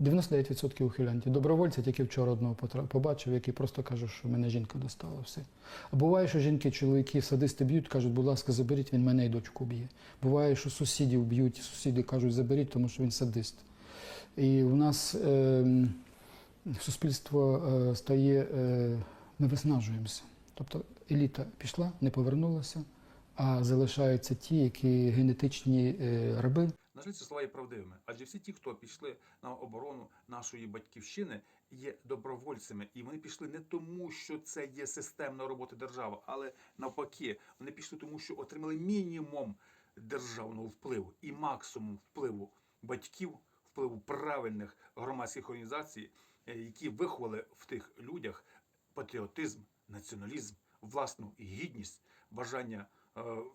99% ухилянтів. Добровольця тільки вчора одного побачив, який просто каже, що мене жінка достала. Все. А буває, що жінки, чоловіки, садисти б'ють, кажуть, будь ласка, заберіть, він мене і дочку б'є. Буває, що сусідів б'ють, сусіди кажуть, заберіть, тому що він садист. І в нас е, суспільство е, стає, е, ми виснажуємося. Тобто еліта пішла, не повернулася, а залишаються ті, які генетичні е, раби. На жаль, ці слова є правдивими, адже всі ті, хто пішли на оборону нашої батьківщини, є добровольцями, і вони пішли не тому, що це є системна робота держави, але навпаки, вони пішли тому, що отримали мінімум державного впливу і максимум впливу батьків, впливу правильних громадських організацій, е, які виховали в тих людях патріотизм, націоналізм, власну гідність, бажання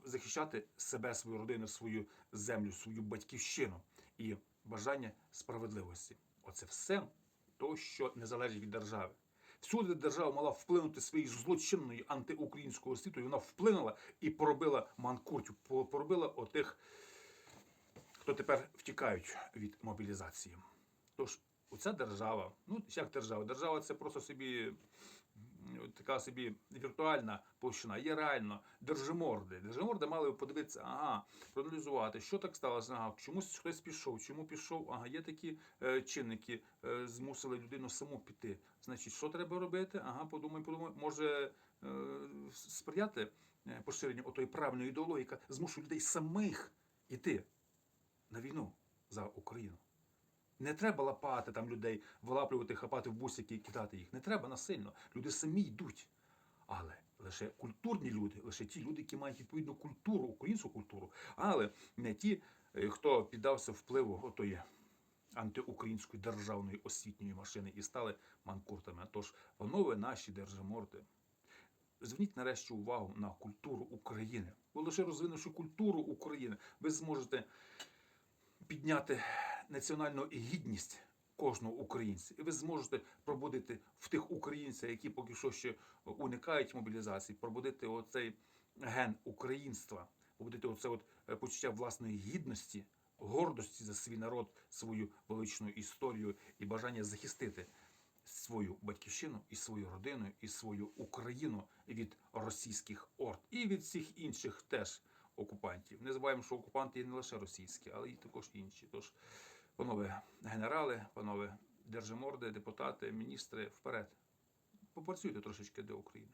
захищати себе, свою родину, свою землю, свою батьківщину і бажання справедливості. Оце все то, що не залежить від держави. Всюди держава мала вплинути своєю злочинною антиукраїнською освітою. Вона вплинула і поробила манкуртів, по- поробила отих, хто тепер втікають від мобілізації. Тож, оця держава, ну як держава? Держава це просто собі така собі віртуальна площина, є реально держиморди. Держиморди мали б подивитися, ага, проаналізувати, що так сталося, ага, чомусь хтось пішов, чому пішов, ага, є такі е, чинники, е, змусили людину саму піти. Значить, що треба робити? Ага, подумай, подумай, може е, сприяти е, поширенню отої правильної ідеології, яка змушує людей самих іти на війну за Україну. Не треба лапати там людей, вилаплювати, хапати в бусики і кидати їх. Не треба насильно. Люди самі йдуть. Але лише культурні люди, лише ті люди, які мають відповідну культуру, українську культуру, але не ті, е, хто піддався впливу отої антиукраїнської державної освітньої машини і стали манкуртами. Тож, панове наші держиморди, Зверніть нарешті увагу на культуру України. Бо лише розвинувши культуру України, ви зможете підняти національну гідність кожного українця, і ви зможете пробудити в тих українців, які поки що ще уникають мобілізації, пробудити оцей ген українства, побудити оце от е, почуття власної гідності, гордості за свій народ, свою величну історію і бажання захистити свою батьківщину і свою родину, і свою Україну від російських орд і від всіх інших теж окупантів. Не забуваємо, що окупанти є не лише російські, але й також інші. Тож, панове генерали, панове держиморди, депутати, міністри, вперед. Попрацюйте трошечки для України.